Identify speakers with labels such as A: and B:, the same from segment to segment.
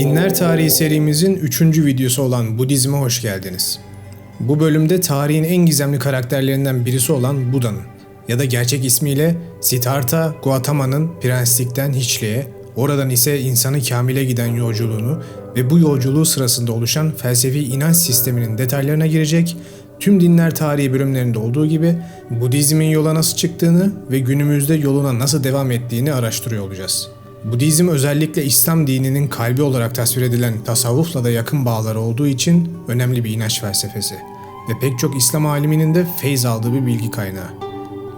A: Dinler Tarihi serimizin 3. videosu olan Budizm'e hoş geldiniz. Bu bölümde tarihin en gizemli karakterlerinden birisi olan Buda'nın ya da gerçek ismiyle Siddhartha Gautama'nın prenslikten hiçliğe, oradan ise insanı kamile giden yolculuğunu ve bu yolculuğu sırasında oluşan felsefi inanç sisteminin detaylarına girecek, tüm dinler tarihi bölümlerinde olduğu gibi Budizmin yola nasıl çıktığını ve günümüzde yoluna nasıl devam ettiğini araştırıyor olacağız. Budizm özellikle İslam dininin kalbi olarak tasvir edilen tasavvufla da yakın bağları olduğu için önemli bir inanç felsefesi ve pek çok İslam aliminin de feyz aldığı bir bilgi kaynağı.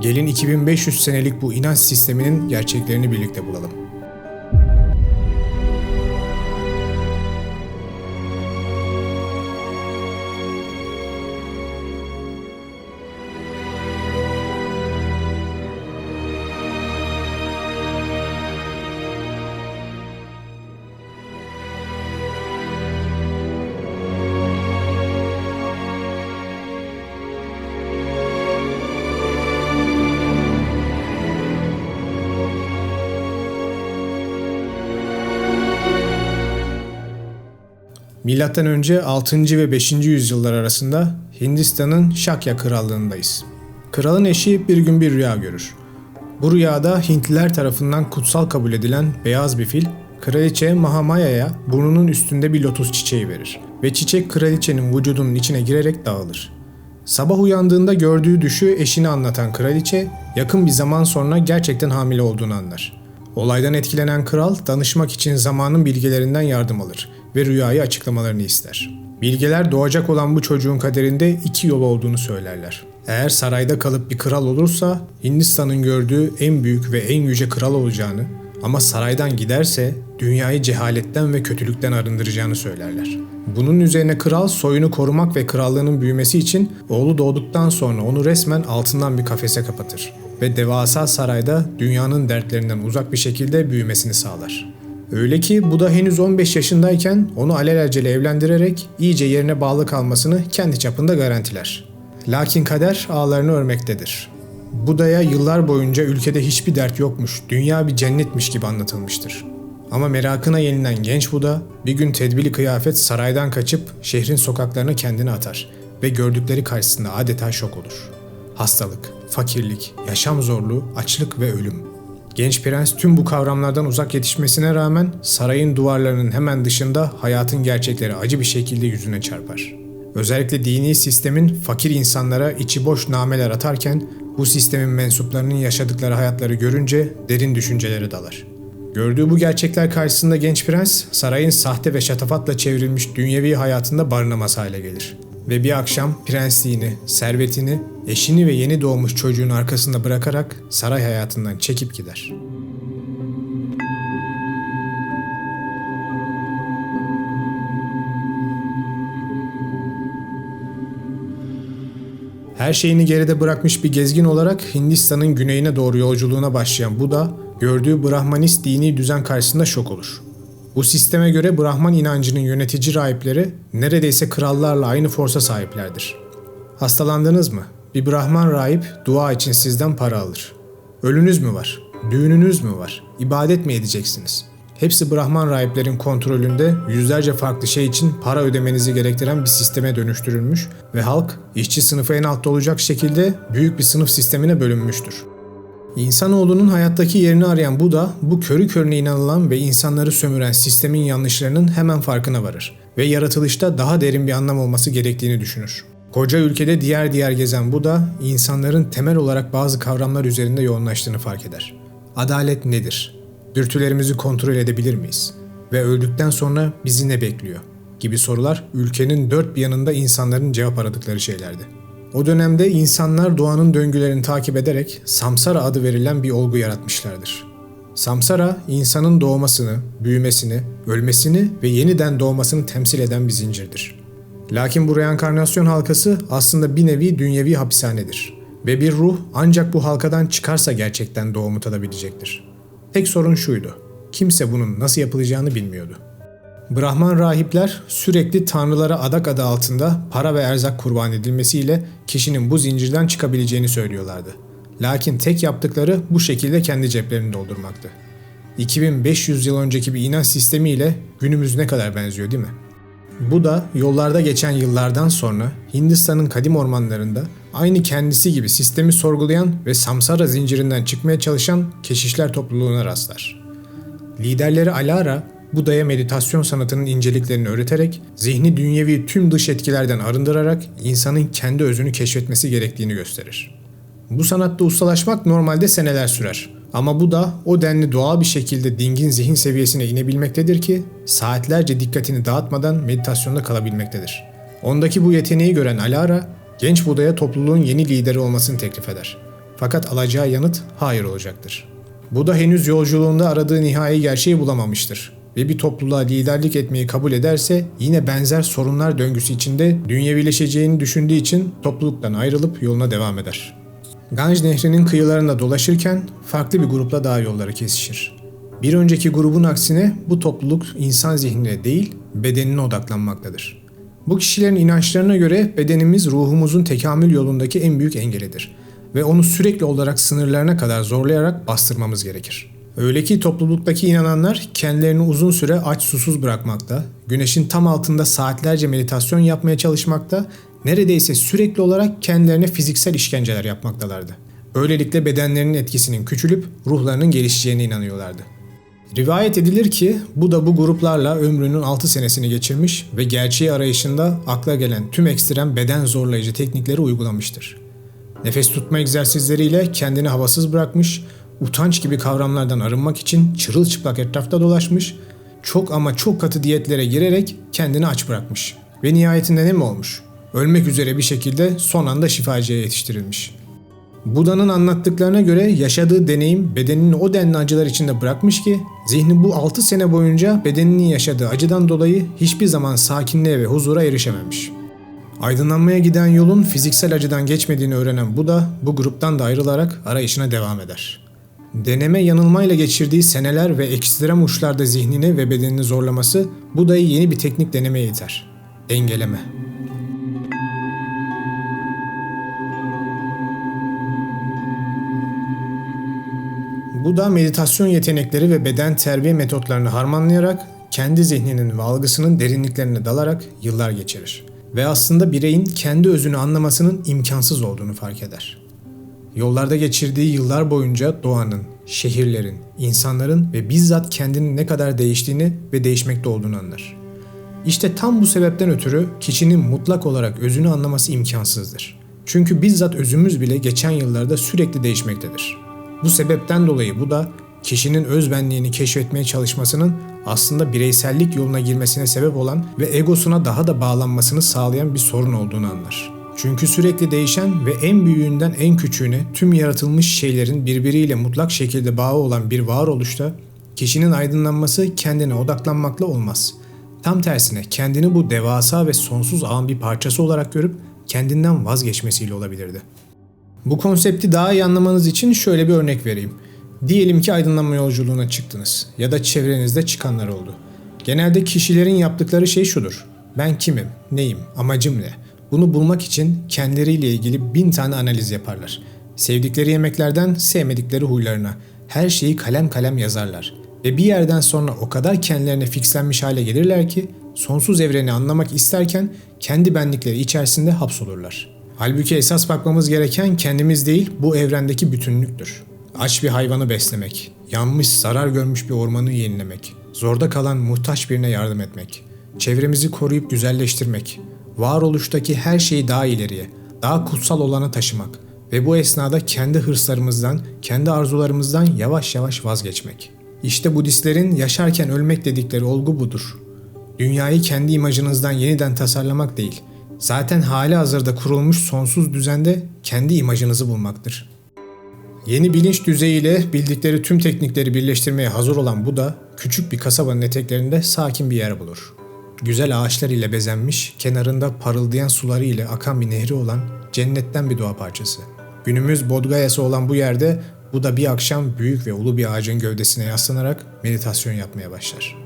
A: Gelin 2500 senelik bu inanç sisteminin gerçeklerini birlikte bulalım. Önce 6. ve 5. yüzyıllar arasında Hindistan'ın Şakya krallığındayız. Kralın eşi bir gün bir rüya görür. Bu rüyada Hintliler tarafından kutsal kabul edilen beyaz bir fil, kraliçe Mahamaya'ya burnunun üstünde bir lotus çiçeği verir ve çiçek kraliçenin vücudunun içine girerek dağılır. Sabah uyandığında gördüğü düşü eşine anlatan kraliçe yakın bir zaman sonra gerçekten hamile olduğunu anlar. Olaydan etkilenen kral danışmak için zamanın bilgelerinden yardım alır ve rüyayı açıklamalarını ister. Bilgeler doğacak olan bu çocuğun kaderinde iki yol olduğunu söylerler. Eğer sarayda kalıp bir kral olursa Hindistan'ın gördüğü en büyük ve en yüce kral olacağını ama saraydan giderse dünyayı cehaletten ve kötülükten arındıracağını söylerler. Bunun üzerine kral soyunu korumak ve krallığının büyümesi için oğlu doğduktan sonra onu resmen altından bir kafese kapatır ve devasa sarayda dünyanın dertlerinden uzak bir şekilde büyümesini sağlar. Öyle ki bu da henüz 15 yaşındayken onu alelacele evlendirerek iyice yerine bağlı kalmasını kendi çapında garantiler. Lakin kader ağlarını örmektedir. Buda'ya yıllar boyunca ülkede hiçbir dert yokmuş, dünya bir cennetmiş gibi anlatılmıştır. Ama merakına yenilen genç Buda bir gün tedbili kıyafet saraydan kaçıp şehrin sokaklarına kendini atar ve gördükleri karşısında adeta şok olur. Hastalık, fakirlik, yaşam zorluğu, açlık ve ölüm. Genç prens tüm bu kavramlardan uzak yetişmesine rağmen sarayın duvarlarının hemen dışında hayatın gerçekleri acı bir şekilde yüzüne çarpar. Özellikle dini sistemin fakir insanlara içi boş nameler atarken bu sistemin mensuplarının yaşadıkları hayatları görünce derin düşüncelere dalar. Gördüğü bu gerçekler karşısında genç prens sarayın sahte ve şatafatla çevrilmiş dünyevi hayatında barınamaz hale gelir. Ve bir akşam prensliğini, servetini, eşini ve yeni doğmuş çocuğun arkasında bırakarak saray hayatından çekip gider. Her şeyini geride bırakmış bir gezgin olarak Hindistan'ın güneyine doğru yolculuğuna başlayan Buda, gördüğü Brahmanist dini düzen karşısında şok olur. Bu sisteme göre Brahman inancının yönetici rahipleri neredeyse krallarla aynı forsa sahiplerdir. Hastalandınız mı? Bir Brahman rahip dua için sizden para alır. Ölünüz mü var? Düğününüz mü var? İbadet mi edeceksiniz? Hepsi Brahman rahiplerin kontrolünde yüzlerce farklı şey için para ödemenizi gerektiren bir sisteme dönüştürülmüş ve halk işçi sınıfı en altta olacak şekilde büyük bir sınıf sistemine bölünmüştür. İnsanoğlunun hayattaki yerini arayan Buda, bu körü körüne inanılan ve insanları sömüren sistemin yanlışlarının hemen farkına varır ve yaratılışta daha derin bir anlam olması gerektiğini düşünür. Koca ülkede diğer diğer gezen Buda, insanların temel olarak bazı kavramlar üzerinde yoğunlaştığını fark eder. Adalet nedir? Dürtülerimizi kontrol edebilir miyiz? Ve öldükten sonra bizi ne bekliyor? Gibi sorular ülkenin dört bir yanında insanların cevap aradıkları şeylerdi. O dönemde insanlar doğanın döngülerini takip ederek Samsara adı verilen bir olgu yaratmışlardır. Samsara, insanın doğmasını, büyümesini, ölmesini ve yeniden doğmasını temsil eden bir zincirdir. Lakin bu reenkarnasyon halkası aslında bir nevi dünyevi hapishanedir. Ve bir ruh ancak bu halkadan çıkarsa gerçekten doğumu tadabilecektir. Tek sorun şuydu. Kimse bunun nasıl yapılacağını bilmiyordu. Brahman rahipler sürekli tanrılara adak adı altında para ve erzak kurban edilmesiyle kişinin bu zincirden çıkabileceğini söylüyorlardı. Lakin tek yaptıkları bu şekilde kendi ceplerini doldurmaktı. 2500 yıl önceki bir inanç sistemiyle günümüz ne kadar benziyor değil mi? Bu da yollarda geçen yıllardan sonra Hindistan'ın kadim ormanlarında aynı kendisi gibi sistemi sorgulayan ve samsara zincirinden çıkmaya çalışan keşişler topluluğuna rastlar. Liderleri Alara, Buda'ya meditasyon sanatının inceliklerini öğreterek, zihni dünyevi tüm dış etkilerden arındırarak insanın kendi özünü keşfetmesi gerektiğini gösterir. Bu sanatta ustalaşmak normalde seneler sürer. Ama bu da o denli doğal bir şekilde dingin zihin seviyesine inebilmektedir ki saatlerce dikkatini dağıtmadan meditasyonda kalabilmektedir. Ondaki bu yeteneği gören Alara, genç Buda'ya topluluğun yeni lideri olmasını teklif eder. Fakat alacağı yanıt hayır olacaktır. Buda henüz yolculuğunda aradığı nihai gerçeği bulamamıştır ve bir topluluğa liderlik etmeyi kabul ederse yine benzer sorunlar döngüsü içinde dünyevileşeceğini düşündüğü için topluluktan ayrılıp yoluna devam eder. Ganj Nehri'nin kıyılarında dolaşırken farklı bir grupla daha yolları kesişir. Bir önceki grubun aksine bu topluluk insan zihnine değil bedenine odaklanmaktadır. Bu kişilerin inançlarına göre bedenimiz ruhumuzun tekamül yolundaki en büyük engelidir ve onu sürekli olarak sınırlarına kadar zorlayarak bastırmamız gerekir. Öyle ki topluluktaki inananlar kendilerini uzun süre aç susuz bırakmakta, güneşin tam altında saatlerce meditasyon yapmaya çalışmakta, neredeyse sürekli olarak kendilerine fiziksel işkenceler yapmaktalardı. Böylelikle bedenlerinin etkisinin küçülüp ruhlarının gelişeceğine inanıyorlardı. Rivayet edilir ki bu da bu gruplarla ömrünün 6 senesini geçirmiş ve gerçeği arayışında akla gelen tüm ekstrem beden zorlayıcı teknikleri uygulamıştır. Nefes tutma egzersizleriyle kendini havasız bırakmış, utanç gibi kavramlardan arınmak için çırılçıplak etrafta dolaşmış, çok ama çok katı diyetlere girerek kendini aç bırakmış. Ve nihayetinde ne mi olmuş? Ölmek üzere bir şekilde son anda şifacıya yetiştirilmiş. Buda'nın anlattıklarına göre yaşadığı deneyim bedenini o denli acılar içinde bırakmış ki zihni bu 6 sene boyunca bedeninin yaşadığı acıdan dolayı hiçbir zaman sakinliğe ve huzura erişememiş. Aydınlanmaya giden yolun fiziksel acıdan geçmediğini öğrenen Buda bu gruptan da ayrılarak arayışına devam eder. Deneme yanılmayla geçirdiği seneler ve ekstrem uçlarda zihnini ve bedenini zorlaması Buda'yı yeni bir teknik denemeye iter. Dengeleme. Buda meditasyon yetenekleri ve beden terbiye metotlarını harmanlayarak kendi zihninin ve algısının derinliklerine dalarak yıllar geçirir. Ve aslında bireyin kendi özünü anlamasının imkansız olduğunu fark eder. Yollarda geçirdiği yıllar boyunca doğanın, şehirlerin, insanların ve bizzat kendinin ne kadar değiştiğini ve değişmekte olduğunu anlar. İşte tam bu sebepten ötürü kişinin mutlak olarak özünü anlaması imkansızdır. Çünkü bizzat özümüz bile geçen yıllarda sürekli değişmektedir. Bu sebepten dolayı bu da kişinin özbenliğini keşfetmeye çalışmasının aslında bireysellik yoluna girmesine sebep olan ve egosuna daha da bağlanmasını sağlayan bir sorun olduğunu anlar. Çünkü sürekli değişen ve en büyüğünden en küçüğüne tüm yaratılmış şeylerin birbiriyle mutlak şekilde bağı olan bir varoluşta kişinin aydınlanması kendine odaklanmakla olmaz. Tam tersine kendini bu devasa ve sonsuz ağın bir parçası olarak görüp kendinden vazgeçmesiyle olabilirdi. Bu konsepti daha iyi anlamanız için şöyle bir örnek vereyim. Diyelim ki aydınlanma yolculuğuna çıktınız ya da çevrenizde çıkanlar oldu. Genelde kişilerin yaptıkları şey şudur. Ben kimim, neyim, amacım ne? Bunu bulmak için kendileriyle ilgili bin tane analiz yaparlar. Sevdikleri yemeklerden sevmedikleri huylarına her şeyi kalem kalem yazarlar. Ve bir yerden sonra o kadar kendilerine fixlenmiş hale gelirler ki sonsuz evreni anlamak isterken kendi benlikleri içerisinde hapsolurlar. Halbuki esas bakmamız gereken kendimiz değil bu evrendeki bütünlüktür. Aç bir hayvanı beslemek, yanmış zarar görmüş bir ormanı yenilemek, zorda kalan muhtaç birine yardım etmek, çevremizi koruyup güzelleştirmek, varoluştaki her şeyi daha ileriye, daha kutsal olana taşımak ve bu esnada kendi hırslarımızdan, kendi arzularımızdan yavaş yavaş vazgeçmek. İşte Budistlerin yaşarken ölmek dedikleri olgu budur. Dünyayı kendi imajınızdan yeniden tasarlamak değil, zaten hali hazırda kurulmuş sonsuz düzende kendi imajınızı bulmaktır. Yeni bilinç düzeyiyle bildikleri tüm teknikleri birleştirmeye hazır olan Buda, küçük bir kasabanın eteklerinde sakin bir yer bulur. Güzel ağaçlar ile bezenmiş, kenarında parıldayan suları ile akan bir nehri olan cennetten bir doğa parçası. Günümüz Bodgayası olan bu yerde Buda bir akşam büyük ve ulu bir ağacın gövdesine yaslanarak meditasyon yapmaya başlar.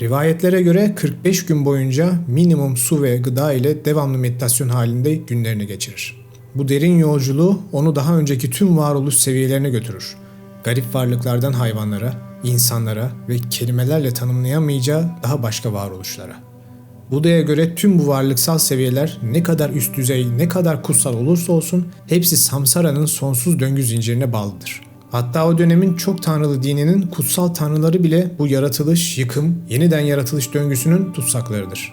A: Rivayetlere göre 45 gün boyunca minimum su ve gıda ile devamlı meditasyon halinde günlerini geçirir. Bu derin yolculuğu onu daha önceki tüm varoluş seviyelerine götürür. Garip varlıklardan hayvanlara, insanlara ve kelimelerle tanımlayamayacağı daha başka varoluşlara. Buda'ya göre tüm bu varlıksal seviyeler ne kadar üst düzey, ne kadar kutsal olursa olsun hepsi samsaranın sonsuz döngü zincirine bağlıdır. Hatta o dönemin çok tanrılı dininin kutsal tanrıları bile bu yaratılış, yıkım, yeniden yaratılış döngüsünün tutsaklarıdır.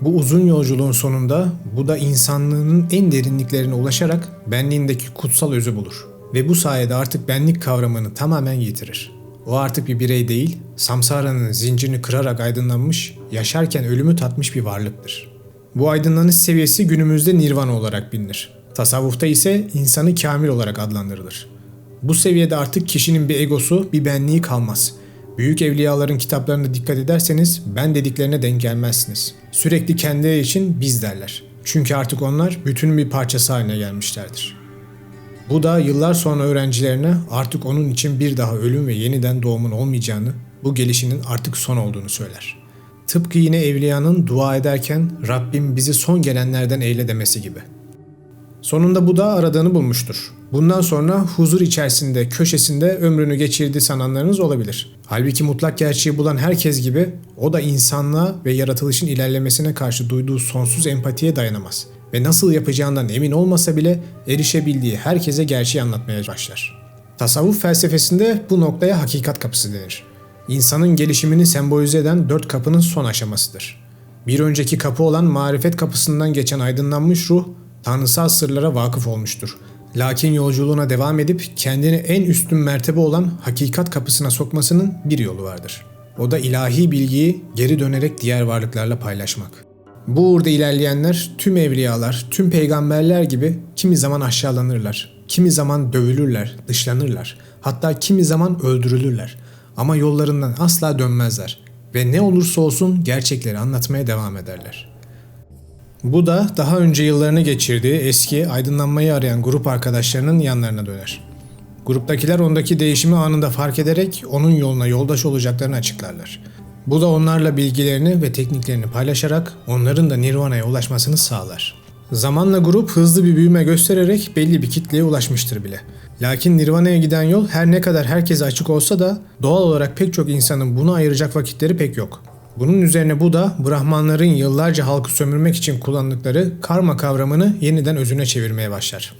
A: Bu uzun yolculuğun sonunda Buda insanlığının en derinliklerine ulaşarak benliğindeki kutsal özü bulur. Ve bu sayede artık benlik kavramını tamamen yitirir. O artık bir birey değil, samsaranın zincirini kırarak aydınlanmış, yaşarken ölümü tatmış bir varlıktır. Bu aydınlanış seviyesi günümüzde nirvana olarak bilinir. Tasavvufta ise insanı kamil olarak adlandırılır. Bu seviyede artık kişinin bir egosu, bir benliği kalmaz. Büyük evliyaların kitaplarına dikkat ederseniz ben dediklerine denk gelmezsiniz. Sürekli kendileri için biz derler. Çünkü artık onlar bütünün bir parçası haline gelmişlerdir. Bu da yıllar sonra öğrencilerine artık onun için bir daha ölüm ve yeniden doğumun olmayacağını, bu gelişinin artık son olduğunu söyler. Tıpkı yine evliyanın dua ederken Rabbim bizi son gelenlerden eyle demesi gibi. Sonunda bu da aradığını bulmuştur. Bundan sonra huzur içerisinde, köşesinde ömrünü geçirdi sananlarınız olabilir. Halbuki mutlak gerçeği bulan herkes gibi o da insanlığa ve yaratılışın ilerlemesine karşı duyduğu sonsuz empatiye dayanamaz ve nasıl yapacağından emin olmasa bile erişebildiği herkese gerçeği anlatmaya başlar. Tasavvuf felsefesinde bu noktaya hakikat kapısı denir. İnsanın gelişimini sembolize eden dört kapının son aşamasıdır. Bir önceki kapı olan marifet kapısından geçen aydınlanmış ruh, tanrısal sırlara vakıf olmuştur. Lakin yolculuğuna devam edip kendini en üstün mertebe olan hakikat kapısına sokmasının bir yolu vardır. O da ilahi bilgiyi geri dönerek diğer varlıklarla paylaşmak. Bu uğurda ilerleyenler tüm evliyalar, tüm peygamberler gibi kimi zaman aşağılanırlar, kimi zaman dövülürler, dışlanırlar, hatta kimi zaman öldürülürler. Ama yollarından asla dönmezler ve ne olursa olsun gerçekleri anlatmaya devam ederler. Bu da daha önce yıllarını geçirdiği eski aydınlanmayı arayan grup arkadaşlarının yanlarına döner. Gruptakiler ondaki değişimi anında fark ederek onun yoluna yoldaş olacaklarını açıklarlar. Bu da onlarla bilgilerini ve tekniklerini paylaşarak onların da Nirvana'ya ulaşmasını sağlar. Zamanla grup hızlı bir büyüme göstererek belli bir kitleye ulaşmıştır bile. Lakin Nirvana'ya giden yol her ne kadar herkese açık olsa da doğal olarak pek çok insanın bunu ayıracak vakitleri pek yok. Bunun üzerine bu da Brahmanların yıllarca halkı sömürmek için kullandıkları karma kavramını yeniden özüne çevirmeye başlar.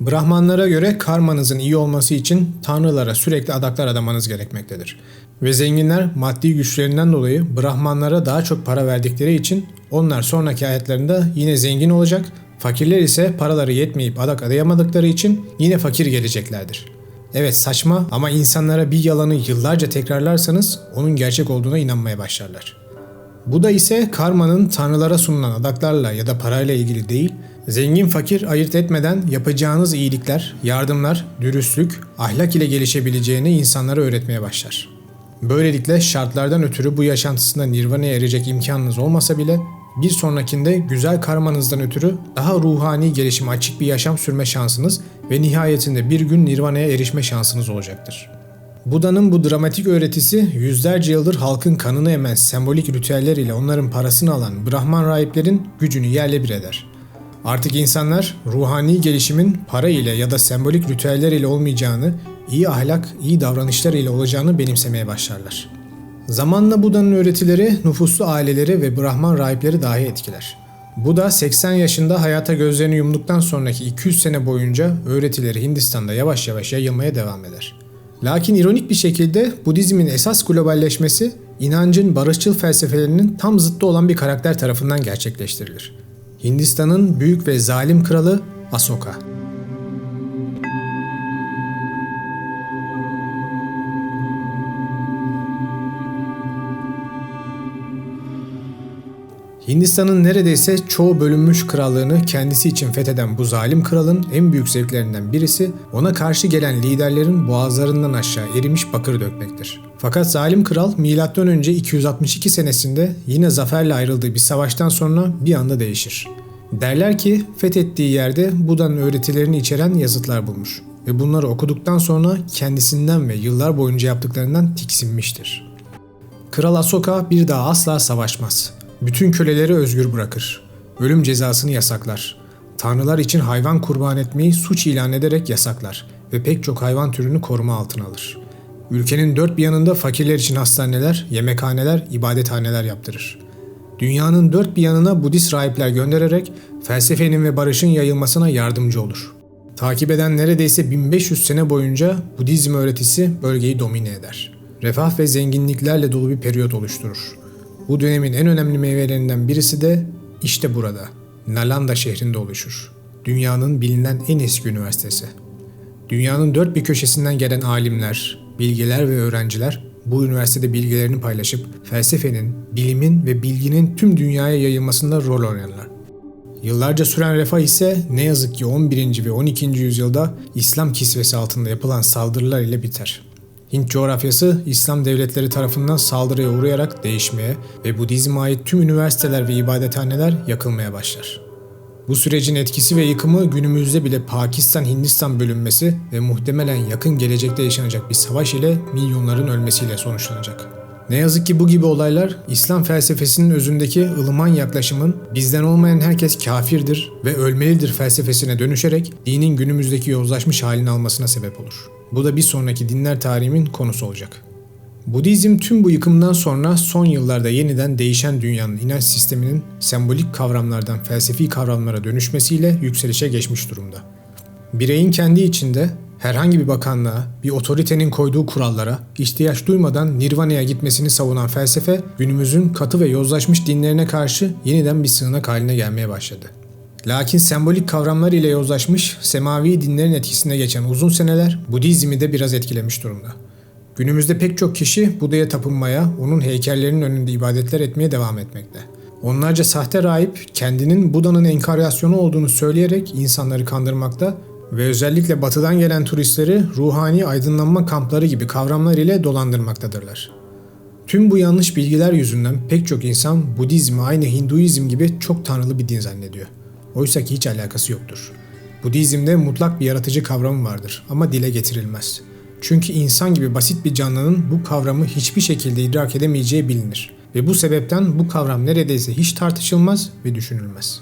A: Brahmanlara göre karmanızın iyi olması için tanrılara sürekli adaklar adamanız gerekmektedir. Ve zenginler maddi güçlerinden dolayı Brahmanlara daha çok para verdikleri için onlar sonraki hayatlarında yine zengin olacak, fakirler ise paraları yetmeyip adak adayamadıkları için yine fakir geleceklerdir. Evet saçma ama insanlara bir yalanı yıllarca tekrarlarsanız onun gerçek olduğuna inanmaya başlarlar. Bu da ise karmanın tanrılara sunulan adaklarla ya da parayla ilgili değil, zengin fakir ayırt etmeden yapacağınız iyilikler, yardımlar, dürüstlük, ahlak ile gelişebileceğini insanlara öğretmeye başlar. Böylelikle şartlardan ötürü bu yaşantısında nirvana'ya erecek imkanınız olmasa bile bir sonrakinde güzel karmanızdan ötürü daha ruhani gelişime açık bir yaşam sürme şansınız ve nihayetinde bir gün nirvana'ya erişme şansınız olacaktır. Buda'nın bu dramatik öğretisi yüzlerce yıldır halkın kanını emen sembolik ritüeller ile onların parasını alan Brahman rahiplerin gücünü yerle bir eder. Artık insanlar ruhani gelişimin para ile ya da sembolik ritüeller ile olmayacağını, iyi ahlak, iyi davranışlar ile olacağını benimsemeye başlarlar. Zamanla Buda'nın öğretileri nüfuslu aileleri ve Brahman rahipleri dahi etkiler. Buda 80 yaşında hayata gözlerini yumduktan sonraki 200 sene boyunca öğretileri Hindistan'da yavaş yavaş yayılmaya devam eder. Lakin ironik bir şekilde Budizmin esas globalleşmesi inancın barışçıl felsefelerinin tam zıttı olan bir karakter tarafından gerçekleştirilir. Hindistan'ın büyük ve zalim kralı Asoka. Hindistan'ın neredeyse çoğu bölünmüş krallığını kendisi için fetheden bu zalim kralın en büyük zevklerinden birisi ona karşı gelen liderlerin boğazlarından aşağı erimiş bakır dökmektir. Fakat zalim kral M.Ö. 262 senesinde yine zaferle ayrıldığı bir savaştan sonra bir anda değişir. Derler ki fethettiği yerde Buda'nın öğretilerini içeren yazıtlar bulmuş ve bunları okuduktan sonra kendisinden ve yıllar boyunca yaptıklarından tiksinmiştir. Kral Asoka bir daha asla savaşmaz bütün köleleri özgür bırakır. Ölüm cezasını yasaklar. Tanrılar için hayvan kurban etmeyi suç ilan ederek yasaklar ve pek çok hayvan türünü koruma altına alır. Ülkenin dört bir yanında fakirler için hastaneler, yemekhaneler, ibadethaneler yaptırır. Dünyanın dört bir yanına Budist rahipler göndererek felsefenin ve barışın yayılmasına yardımcı olur. Takip eden neredeyse 1500 sene boyunca Budizm öğretisi bölgeyi domine eder. Refah ve zenginliklerle dolu bir periyot oluşturur. Bu dönemin en önemli meyvelerinden birisi de işte burada, Nalanda şehrinde oluşur. Dünyanın bilinen en eski üniversitesi. Dünyanın dört bir köşesinden gelen alimler, bilgeler ve öğrenciler bu üniversitede bilgilerini paylaşıp felsefenin, bilimin ve bilginin tüm dünyaya yayılmasında rol oynarlar. Yıllarca süren refah ise ne yazık ki 11. ve 12. yüzyılda İslam kisvesi altında yapılan saldırılar ile biter. Hint coğrafyası İslam devletleri tarafından saldırıya uğrayarak değişmeye ve Budizm'e ait tüm üniversiteler ve ibadethaneler yakılmaya başlar. Bu sürecin etkisi ve yıkımı günümüzde bile Pakistan-Hindistan bölünmesi ve muhtemelen yakın gelecekte yaşanacak bir savaş ile milyonların ölmesiyle sonuçlanacak. Ne yazık ki bu gibi olaylar İslam felsefesinin özündeki ılıman yaklaşımın bizden olmayan herkes kafirdir ve ölmelidir felsefesine dönüşerek dinin günümüzdeki yozlaşmış halini almasına sebep olur. Bu da bir sonraki dinler tarihimin konusu olacak. Budizm tüm bu yıkımdan sonra son yıllarda yeniden değişen dünyanın inanç sisteminin sembolik kavramlardan felsefi kavramlara dönüşmesiyle yükselişe geçmiş durumda. Bireyin kendi içinde herhangi bir bakanlığa, bir otoritenin koyduğu kurallara ihtiyaç duymadan Nirvana'ya gitmesini savunan felsefe günümüzün katı ve yozlaşmış dinlerine karşı yeniden bir sığınak haline gelmeye başladı. Lakin sembolik kavramlar ile yozlaşmış semavi dinlerin etkisine geçen uzun seneler Budizmi de biraz etkilemiş durumda. Günümüzde pek çok kişi Buda'ya tapınmaya, onun heykellerinin önünde ibadetler etmeye devam etmekte. Onlarca sahte rahip kendinin Buda'nın enkarnasyonu olduğunu söyleyerek insanları kandırmakta ve özellikle batıdan gelen turistleri ruhani aydınlanma kampları gibi kavramlar ile dolandırmaktadırlar. Tüm bu yanlış bilgiler yüzünden pek çok insan Budizmi aynı Hinduizm gibi çok tanrılı bir din zannediyor. Oysa ki hiç alakası yoktur. Budizm'de mutlak bir yaratıcı kavramı vardır ama dile getirilmez. Çünkü insan gibi basit bir canlının bu kavramı hiçbir şekilde idrak edemeyeceği bilinir. Ve bu sebepten bu kavram neredeyse hiç tartışılmaz ve düşünülmez.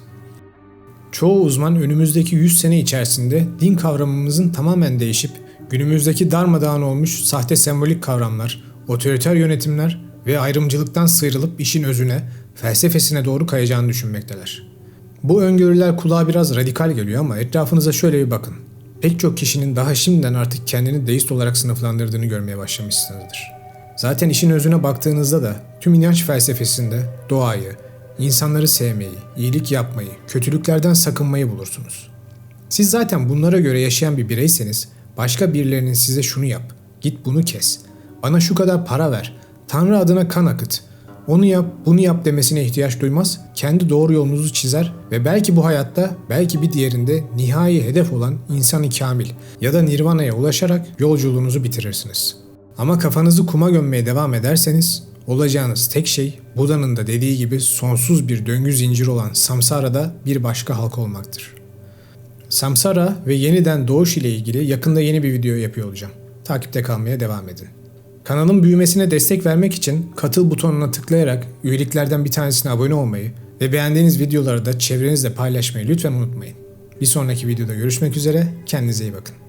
A: Çoğu uzman önümüzdeki 100 sene içerisinde din kavramımızın tamamen değişip günümüzdeki darmadağın olmuş sahte sembolik kavramlar, otoriter yönetimler ve ayrımcılıktan sıyrılıp işin özüne, felsefesine doğru kayacağını düşünmekteler. Bu öngörüler kulağa biraz radikal geliyor ama etrafınıza şöyle bir bakın. Pek çok kişinin daha şimdiden artık kendini deist olarak sınıflandırdığını görmeye başlamışsınızdır. Zaten işin özüne baktığınızda da tüm inanç felsefesinde doğayı, insanları sevmeyi, iyilik yapmayı, kötülüklerden sakınmayı bulursunuz. Siz zaten bunlara göre yaşayan bir bireyseniz başka birilerinin size şunu yap, git bunu kes, bana şu kadar para ver, Tanrı adına kan akıt, onu yap, bunu yap demesine ihtiyaç duymaz, kendi doğru yolunuzu çizer ve belki bu hayatta, belki bir diğerinde nihai hedef olan insanı kamil ya da nirvana'ya ulaşarak yolculuğunuzu bitirirsiniz. Ama kafanızı kuma gömmeye devam ederseniz, olacağınız tek şey Buda'nın da dediği gibi sonsuz bir döngü zinciri olan Samsara'da bir başka halk olmaktır. Samsara ve yeniden doğuş ile ilgili yakında yeni bir video yapıyor olacağım. Takipte kalmaya devam edin. Kanalın büyümesine destek vermek için katıl butonuna tıklayarak üyeliklerden bir tanesine abone olmayı ve beğendiğiniz videoları da çevrenizle paylaşmayı lütfen unutmayın. Bir sonraki videoda görüşmek üzere, kendinize iyi bakın.